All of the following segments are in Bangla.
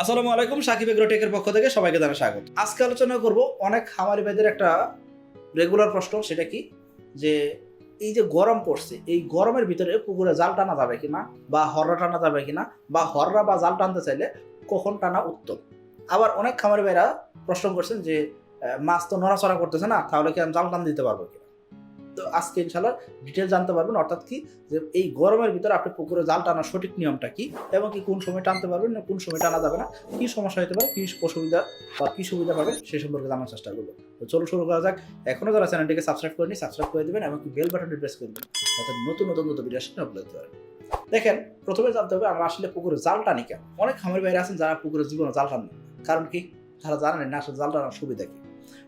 আসসালামু আলাইকুম, সাকিব এগ্রোটেকের পক্ষ থেকে সবাইকে জানা স্বাগত। আজকে আলোচনা করব অনেক খামারি ভাইদের একটা রেগুলার প্রশ্ন, সেটা কি? যে এই যে গরম পড়ছে, এই গরমের ভিতরে পুকুরে জাল টানা যাবে কিনা, বা হররা টানা যাবে কিনা, বা হররা বা জাল টানতে চাইলে কখন টানা উত্তম? আবার অনেক খামারি ভাইরা প্রশ্ন করছেন যে মাছ তো নড়াচড়া করতেছে না, তাহলে কি আমি জাল টান দিতে পারব কিনা? আজকে ইনশাল্লাহ ডিটেল জানতে পারবেন। অর্থাৎ কি? যে এই গরমের ভিতরে আপনি পুকুরে জাল টানার সঠিক নিয়মটা কি? এবং কি কোন সময় টানতে পারবেন না, কোন সময় টানা যাবে না? কি সমস্যা হতে পারে? কি অসুবিধা বা কি সুবিধা পাবেন? সেই সম্পর্কে জানার চেষ্টা করব। তো চলো শুরু করা যাক। এখনও যারা চ্যানেলটিকে সাবস্ক্রাইব করেনি সাবস্ক্রাইব করে দেবেন এবং কি বেল বাটনটি প্রেস করে দেবেন। যাতে নতুন নতুন নতুন ভিডিও আসলে আপলোড করতে পারেন দেখেন, প্রথমে জানতে হবে আমরা আসলে পুকুরে জাল টানি কেন? অনেক খামের বাইরে আছেন যারা পুকুরে জীবনে জাল টানেন কারণ কি? তারা জানেন না আসলে জাল টানার সুবিধা কি।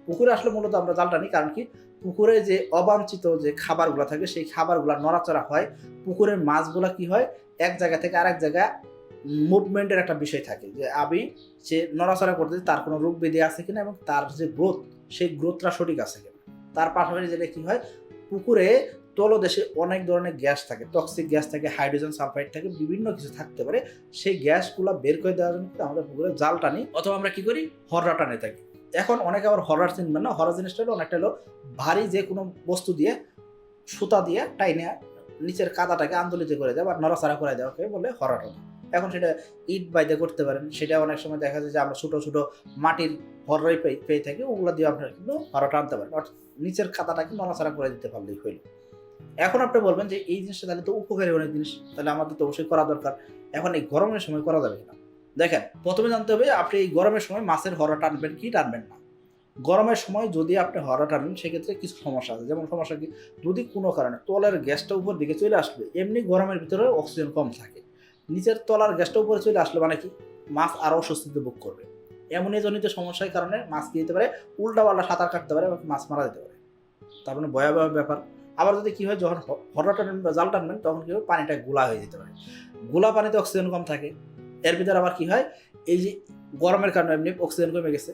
পুকুরে আসলে মূলত আমরা জাল টানি কারণ কি? পুকুরে যে অবাঞ্ছিত যে খাবারগুলো থাকে, সেই খাবারগুলো নড়াচড়া হয়। পুকুরের মাছগুলো কি হয়? এক জায়গা থেকে আরেক জায়গায় মুভমেন্টের একটা বিষয় থাকে যে, আমি সে নড়াচড়া করতে তার কোনো রোগ ব্যাধি আছে কিনা এবং তার যে গ্রোথ, সেই গ্রোথটা সঠিক আছে কিনা। তার পাশাপাশি যেটা কি হয়? পুকুরে তলদেশে অনেক ধরনের গ্যাস থাকে টক্সিক গ্যাস থাকে হাইড্রোজেন সালফাইড থাকে, বিভিন্ন কিছু থাকতে পারে। সেই গ্যাসগুলো বের করে দেওয়ার জন্য আমাদের পুকুরে জাল টানি অথবা আমরা কি করি? হররা টানে থাকি। এখন অনেকে আবার হরার চিনবেন না হরার জিনিসটা হলো অনেকটা হলো ভারী যে কোনো বস্তু দিয়ে সুতা দিয়ে টাইনে নিচের কাদাটাকে আন্দোলিত করে দেয় বা নড়াচড়া করে দেওয়া দেওয়াকে বলে হরাটন এখন সেটা ইট বাইদে করতে পারেন, সেটা অনেক সময় দেখা যায় যে আমরা ছোটো ছোটো মাটির হররাই পেয়ে পেয়ে থাকি, ওগুলো দিয়ে আপনারা কিন্তু হরাটা আনতে পারেন। অর্থাৎ নিচের খাতাটাকে নড়াচড়া করে দিতে পারলেই হইল। এখন আপনি বলবেন যে এই জিনিসটা তাহলে তো উপকারী অনেক জিনিস, তাহলে আমাদের তো অবশ্যই করা দরকার। এখন এই গরমের সময় করা যাবে কিনা? দেখেন, প্রথমে জানতে হবে আপনি এই গরমের সময় মাছের হরা টানবেন কি টানবেন না। গরমের সময় যদি আপনি হরা টানেন, সেক্ষেত্রে কিছু সমস্যা আছে। যেমন সমস্যা কি? যদি কোনো কারণে তলের গ্যাসটা উপর দিকে চলে আসবে, এমনি গরমের ভিতরে অক্সিজেন কম থাকে। নিচের তলার গ্যাসটা উপরে চলে আসলে মানে কি? মাছ আরও অস্বস্তিতে বুক করবে। এমনই জনিত সমস্যার কারণে মাছ কি যেতে পারে? উল্টা পাল্টা সাঁতার কাটতে পারে এবং মাছ মারা যেতে পারে। তার মানে ভয়াবহ ব্যাপার। আবার যদি কী হয়, যখন হরা টানবেন বা জাল টানবেন, তখন কী হবে? পানিটা গোলা হয়ে যেতে পারে। গোলা পানিতে অক্সিজেন কম থাকে। এর ভিতরে আবার কি হয়? এই যে গরমের কারণে এমনি অক্সিজেন কমে গেছে।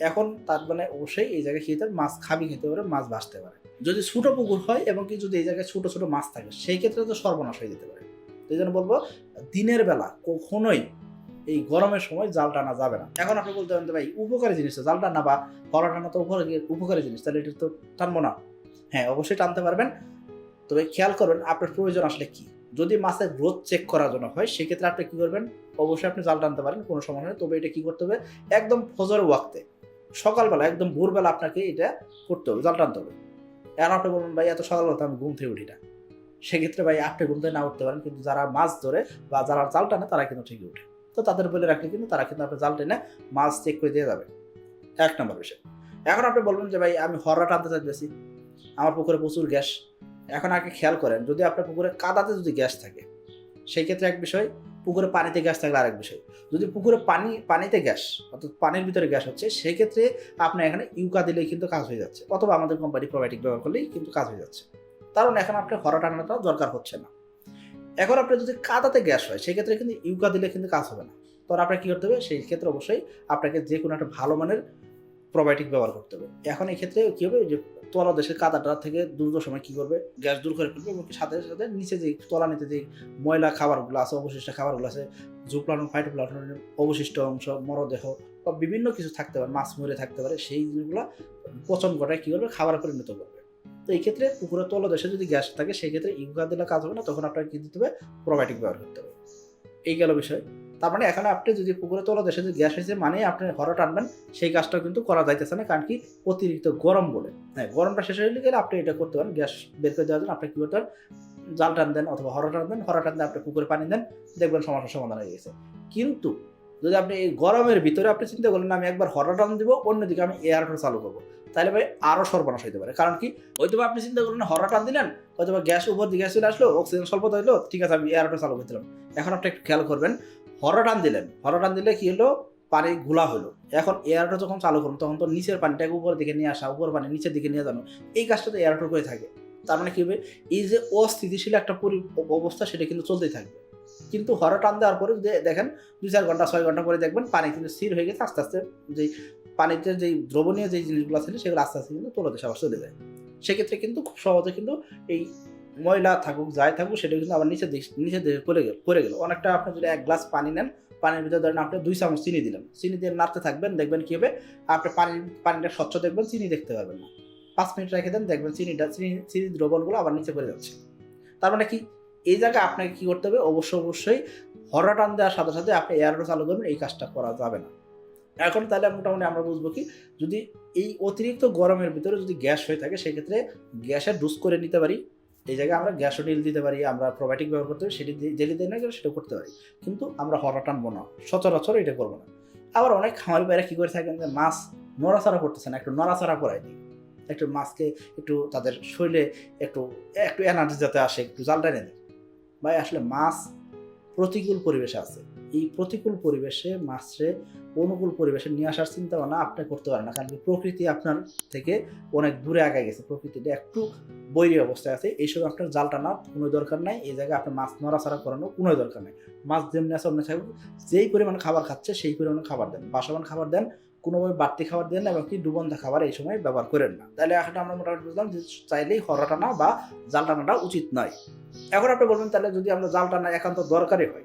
এখন তার মানে অবশ্যই এই জায়গায় খেতে মাছ খাবি খেতে পারে, মাছ ভাসতে পারে। যদি ছোটো পুকুর হয় এবং কি যদি এই জায়গায় ছোটো ছোটো মাছ থাকে, সেই ক্ষেত্রে তো সর্বনাশ হয়ে যেতে পারে। এই জন্য বলব, দিনের বেলা কখনোই এই গরমের সময় জাল টানা যাবে না। এখন আপনি বলতে পারেন ভাই, উপকারী জিনিস জাল টানা বা হরা টানা তো উপকারী উপকারী জিনিস, তাহলে এটা তো টানবো না। হ্যাঁ অবশ্যই টানতে পারবেন। তবে খেয়াল করবেন, আপনার প্রয়োজন আসলে কি? যদি মাছের গ্রোথ চেক করার জন্য হয়, সেক্ষেত্রে আপনি কি করবেন? অবশ্যই আপনি জাল টানতে পারেন, কোনো সমস্যা নেই। তবে এটা কি করতে হবে? একদম ফজর ওয়াক্তে, সকালবেলা, একদম ভোরবেলা আপনাকে এটা করতে হবে, জাল টানতে হবে। এখন আপনি বলবেন, ভাই, এত সকালবেলা আমি ঘুম থেকে উঠি না। সেক্ষেত্রে ভাই, আপনি ঘুম থেকে না উঠতে পারেন, কিন্তু যারা মাছ ধরে বা যারা জাল টানে, তারা কিন্তু ঠিকই উঠে। তো তাদের বলে রাখলে কিন্তু তারা কিন্তু আপনার জাল টেনে মাছ চেক করে দিয়ে যাবে। এক নম্বর বিষয়। এখন আপনি বলবেন যে, ভাই, আমি হররা টানতে চাইতেছি। আমার পুকুরে প্রচুর গ্যাস। এখন আগে খেয়াল করেন, যদি আপনার পুকুরে কাদাতে যদি গ্যাস থাকে সেই ক্ষেত্রে এক বিষয় পুকুরে পানিতে গ্যাস থাকলে আরেক বিষয়। যদি পুকুরে পানি, পানিতে গ্যাস, অর্থাৎ পানির ভিতরে গ্যাস হচ্ছে সেই ক্ষেত্রে আপনি এখানে ইউকা দিলেই কিন্তু কাজ হয়ে যাচ্ছে, অথবা আমাদের কোম্পানি প্রোবায়োটিক ব্যবহার করলেই কিন্তু কাজ হয়ে যাচ্ছে। কারণ এখন আপনার হরা টানাটা দরকার হচ্ছে না। এখন আপনার যদি কাদাতে গ্যাস হয়, সেক্ষেত্রে কিন্তু ইউকা দিলে কিন্তু কাজ হবে না। তখন আপনার কী করতে হবে? সেই ক্ষেত্রে অবশ্যই আপনাকে যে কোনো একটা ভালো মানের প্রোবায়োটিক ব্যবহার করতে হবে। এখন এই ক্ষেত্রে কী হবে? যে তলদেশের কাদাটা থেকে দ্রুত সময় কি করবে? গ্যাস দূর করে ফেলবে এবং সাথে সাথে নিচে যে তলা নিতে যে ময়লা খাবারগুলো আছে, অবশিষ্ট খাবারগুলো আছে জুপ্লাটন ফাইটোপ্লাটনের অবশিষ্ট অংশ, মরদেহ বা বিভিন্ন কিছু থাকতে পারে, মাছ মরে থাকতে পারে, সেই জিনিসগুলো পচন ঘটায় কী করবে? খাবার পরিণত করবে। তো এই ক্ষেত্রে পুকুরের তলদেশে যদি গ্যাস থাকে, সেই ক্ষেত্রে ইউকা দিলে কাজ হবে না, তখন আপনাকে কী দিতে হবে? প্রোবায়োটিক ব্যবহার করতে হবে। এই গেল বিষয়। তার মানে এখানে আপনি যদি পুকুরে তলদেশে যদি গ্যাস হয়েছে মানে আপনি হরা টানবেন, সেই কাজটা কিন্তু করা যাইতেছে না, কারণ কি অতিরিক্ত গরম বলে। হ্যাঁ গরমটা শেষ হয়ে গেলে আপনি এটা করতে পারেন, গ্যাস বের করে দেওয়ার জন্য আপনি কী করতে পারেন, জাল টান দেন অথবা হরা টান দেন, হরা টান দিয়ে আপনি পুকুরে পানি দেন, দেখবেন সমস্যার সমাধান হয়ে গেছে। কিন্তু যদি আপনি এই গরমের ভিতরে আপনি চিন্তা করলেন আমি একবার হরা টান দিব, অন্যদিকে আমি এয়ারটা চালু করব, তাহলে ভাই আরও সর্বনাশ হতে পারে। কারণ কি হয়তো আপনি চিন্তা করলেন হরা টান দিলেন হয়তো গ্যাস উপর দিকে চলে আসলো, অক্সিজেন স্বল্পতা হইল, ঠিক আছে, আমি এয়ারটা চালু করতে দিলাম এখন আপনি একটু খেয়াল করবেন হরা টান দিলেন। হরা টান দিলে কি হলো? পানি ঘোলা হলো। এখন এয়ারটা যখন চালু করুন, তখন তো নিচের পানিটাকে উপর দিকে নিয়ে আসা উপর পানি নিচের দিকে নিয়ে যানো, এই কাজটা তো এয়ারটা করে থাকে। তার মানে কি হবে? এই যে অস্থিতিশীল একটা পরি অবস্থা, সেটা কিন্তু চলতেই থাকবে। কিন্তু হরা টান দেওয়ার পরে যে দেখেন, দুই চার ঘণ্টা, ছয় ঘণ্টা পরে দেখবেন পানি কিন্তু স্থির হয়ে গেছে, আস্তে আস্তে যেই পানিতে যেই দ্রবণীয় যেই জিনিসগুলো ছিল সেগুলো আস্তে আস্তে কিন্তু তোলাতে সবার চলে যায়। সেক্ষেত্রে কিন্তু খুব সহজে কিন্তু এই ময়লা থাকুক, যাই থাকুক, সেটা কিন্তু আবার নিচে নিচে পড়ে গেল পড়ে গেল। অনেকটা আপনি যদি এক গ্লাস পানি নেন, পানির ভিতরে ধরেন আপনি দুই চামচ চিনি দিলেন। চিনি দিয়ে নাড়তে থাকবেন, দেখবেন কি হবে? আপনি পানির পানিটা স্বচ্ছ দেখবেন, চিনি দেখতে পারবেন না। পাঁচ মিনিট রেখে দেন, দেখবেন চিনিটা চিনি চিনি দ্রবণগুলো আবার নিচে পড়ে যাচ্ছে। তার মানে কি? এই জায়গায় আপনাকে কি করতে হবে? অবশ্যই অবশ্যই হরা টান দেওয়ার সাথে সাথে আপনি এয়ারটা চালু করবেন, এই কাজটা করা যাবে না। এখন তাহলে মোটামুটি আমরা বুঝব কি? যদি এই অতিরিক্ত গরমের ভিতরে যদি গ্যাস হয়ে থাকে, সেক্ষেত্রে গ্যাসের ডুজ করে নিতে পারি। এই জায়গায় আমরা গ্যাসোডিল দিতে পারি, আমরা প্রোবায়োটিক ব্যবহার করতে পারি, সেটি যেটি দিয়ে না গেলে সেটা করতে পারি। কিন্তু আমরা হরা টানবো না। সচরাচর এটা করব না। আবার অনেক খামারি বাইরা কী করে থাকেন যে, মাছ নড়াচড়া করতেছে না, একটু নড়াচড়া করাই দিই। একটু মাছকে একটু তাদের শরীরে একটু একটু এনার্জি যাতে আসে, একটু জাল টেনে দিই ভাই, আসলে মাছ প্রতিকূল পরিবেশে আছে। এই প্রতিকূল পরিবেশে মাছরে অনুকূল পরিবেশে নিয়ে আসার চিন্তা ভাবনা আপনি করতে পারেন না। কারণ কি প্রকৃতি আপনার থেকে অনেক দূরে আগায় গেছে। প্রকৃতিটা একটু বৈরী অবস্থায় আছে। এই সময় আপনার জাল টানার কোনো দরকার নাই। এই জায়গায় আপনার মাছ নড়াচড়া করানোর কোনো দরকার নেই। মাছ যেমনি আছে, অমনি থাকবে যেই পরিমাণ খাবার খাচ্ছে, সেই পরিমাণে খাবার দেন। বাসমান খাবার দেন, কোনোভাবে বাড়তি খাবার দেন না এবং কি ডুবন্ধা খাবার এই সময় ব্যবহার করেন না। তাহলে এখন আমরা মোটামুটি বুঝলাম যে চাইলেই হরা টানা বা জাল টানাটা উচিত নয়। এখন আপনি বলবেন, তাহলে যদি আমরা জাল টানা একান্ত দরকারই হয়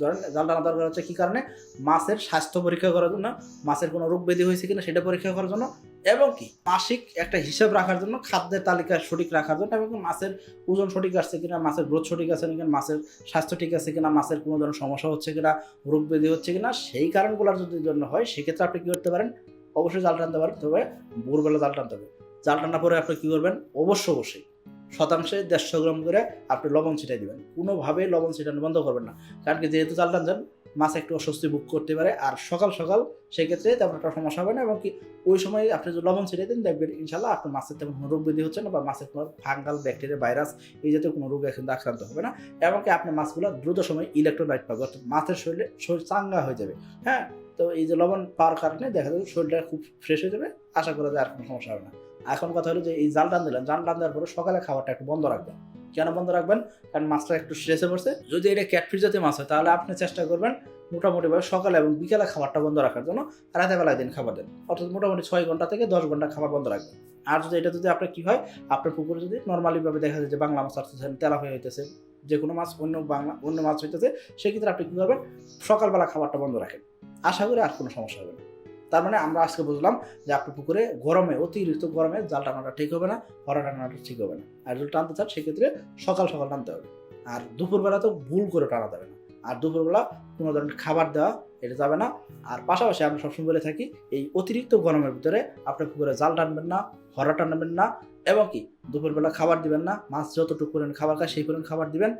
ধরেন জাল টানা দরকার হচ্ছে কি কারণে? মাছের স্বাস্থ্য পরীক্ষা করার জন্য, মাছের কোনো রোগ ব্যাধি হয়েছে কিনা সেটা পরীক্ষা করার জন্য, এবং কি মাসিক একটা হিসাব রাখার জন্য, খাদ্যের তালিকা সঠিক রাখার জন্য, এবং মাছের ওজন সঠিক আসছে কিনা, মাছের গ্রোথ সঠিক আছে কিনা, মাছের স্বাস্থ্য ঠিক আছে কিনা, মাছের কোনো ধরনের সমস্যা হচ্ছে কিনা, রোগ ব্যাধি হচ্ছে কিনা, সেই কারণগুলোর যদি জন্য হয়, সেক্ষেত্রে আপনি কী করতে পারেন? অবশ্যই জাল টানতে পারেন, তবে ভোরবেলা জাল টানতে হবে। জাল টানার পরে আপনি কী করবেন? অবশ্যই অবশ্যই শতাংশে দেড়শো গ্রাম করে আপনি লবণ ছিটাই দিবেন। কোনোভাবে লবণ ছিটানো বন্ধ করবেন না। কারণ কি, যেহেতু জাল টানছেন, মাছ একটু অস্বস্তি বুক করতে পারে। আর সকাল সকাল সেক্ষেত্রে তেমন একটা সমস্যা হবে না এবং কি, ওই সময় আপনি যদি লবণ ছিটিয়ে দেন, দেখবেন ইনশাল্লাহ আপনার মাছের তেমন কোনো রোগ বৃদ্ধি হচ্ছে না বা মাছের কোনো ফাঙ্গাল, ব্যাকটেরিয়া, ভাইরাস এই জাতীয় কোনো রোগে কিন্তু আক্রান্ত হবে না। এবং কি আপনার মাছগুলো দ্রুত সময় ইলেকট্রোলাইট পাবে। অর্থাৎ মাছের শরীরে শরীর চাঙ্গা হয়ে যাবে। হ্যাঁ তো এই যে লবণ পাওয়ার কারণে দেখা যাবে শরীরটা খুব ফ্রেশ হয়ে যাবে। আশা করা যায় আর কোনো সমস্যা হবে না। এখন কথা হলো যে এই জাল টান দিলেন জাল টান দেওয়ার পরে সকালে খাবারটা একটু বন্ধ রাখবেন। কেন বন্ধ রাখবেন? কারণ মাছটা একটু স্ট্রেসে পড়ছে। যদি এটা ক্যাটফিস জাতীয় মাছ হয়, তাহলে আপনি চেষ্টা করবেন মোটামুটিভাবে সকালে এবং বিকেলে খাবারটা বন্ধ রাখার জন্য রাতে বেলায় দিন খাবার দেন। অর্থাৎ মোটামুটি ছয় ঘণ্টা থেকে দশ ঘণ্টা খাবার বন্ধ রাখবেন। আর যদি এটা যদি আপনার কি হয়, আপনার পুকুরে যদি নর্মালিভাবে দেখা যায় যে বাংলা মাছ আসতেছেন তেলা হয়ে হইতেছে যে কোনো মাছ অন্য বাংলা, অন্য মাছ হইতেছে, সেক্ষেত্রে আপনি কী করবেন? সকালবেলা খাবারটা বন্ধ রাখেন। আশা করি আর কোনো সমস্যা হবে না। তার মানে আমরা আজকে বুঝলাম যে আপনি পুকুরে গরমে, অতিরিক্ত গরমে জাল টানাটা ঠিক হবে না হরা টানাটা ঠিক হবে না। আর যদি টানতে চান, সেক্ষেত্রে সকাল সকাল টানতে হবে। আর দুপুরবেলা তো ভুল করে টানা যাবে না। আর দুপুরবেলা কোনো ধরনের খাবার দেওয়া, এটা যাবে না। আর পাশাপাশি আমরা সবসময় বলে থাকি, এই অতিরিক্ত গরমের ভিতরে আপনি পুকুরে জাল টানবেন না হরা টানবেন না, এবং কি দুপুরবেলা খাবার দিবেন না, মাছ যতটুকু পরিমাণ খাবার খায়, সেই পরিমাণ খাবার দিবেন।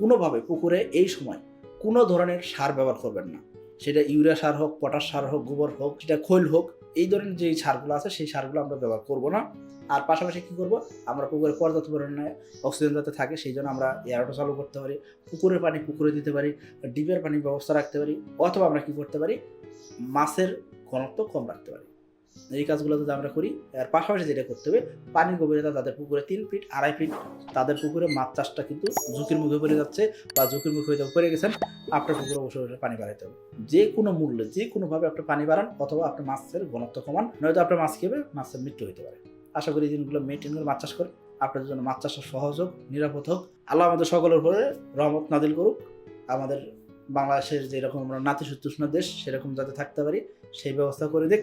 কোনোভাবে পুকুরে এই সময় কোনো ধরনের সার ব্যবহার করবেন না। সেটা ইউরিয়া সার হোক, পটাশ সার হোক, গোবর হোক, সেটা খৈল হোক, এই ধরনের যে সারগুলো আছে সেই সারগুলো আমরা ব্যবহার করব না। আর পাশাপাশি কী করব? আমরা পুকুরে পর্যাপ্ত পরিমাণে অক্সিজেন যাতে থাকে সেই জন্য আমরা এয়ারটা চালু করতে পারি, পুকুরের পানি পুকুরে দিতে পারি, ডিপের পানির ব্যবস্থা রাখতে পারি, অথবা আমরা কী করতে পারি? মাছের ঘনত্ব কম রাখতে পারি। এই কাজগুলো যদি আমরা করি আর পাশাপাশি যেটা করতে হবে, পানির গভীরতা তাদের পুকুরে তিন ফিট আড়াই ফিট তাদের পুকুরে মাছ চাষটা কিন্তু ঝুঁকির মুখে পড়ে যাচ্ছে বা ঝুঁকির মুখে হয়তো পড়ে গেছেন, আপনার পুকুরে অবশ্যই পানি বাড়াইতে হবে। যে কোনো মূল্যে, যে কোনোভাবে আপনি পানি বাড়ান অথবা আপনার মাছের ঘনত্ব কমান, নয়তো আপনার মাছ খেয়ে মাছের মৃত্যু হতে পারে। আশা করি দিনগুলো মেনটেন করে মাছ চাষ করে আপনাদের জন্য মাছ চাষের সহজ হোক, নিরাপদ হোক। আল্লাহ আমাদের সকলের উপরে রহমত নাদিল করুক। আমাদের বাংলাদেশের যেরকম আমরা নাতিশীতোষ্ণ দেশ, সেরকম যাতে থাকতে পারি, সেই ব্যবস্থা করে দিক।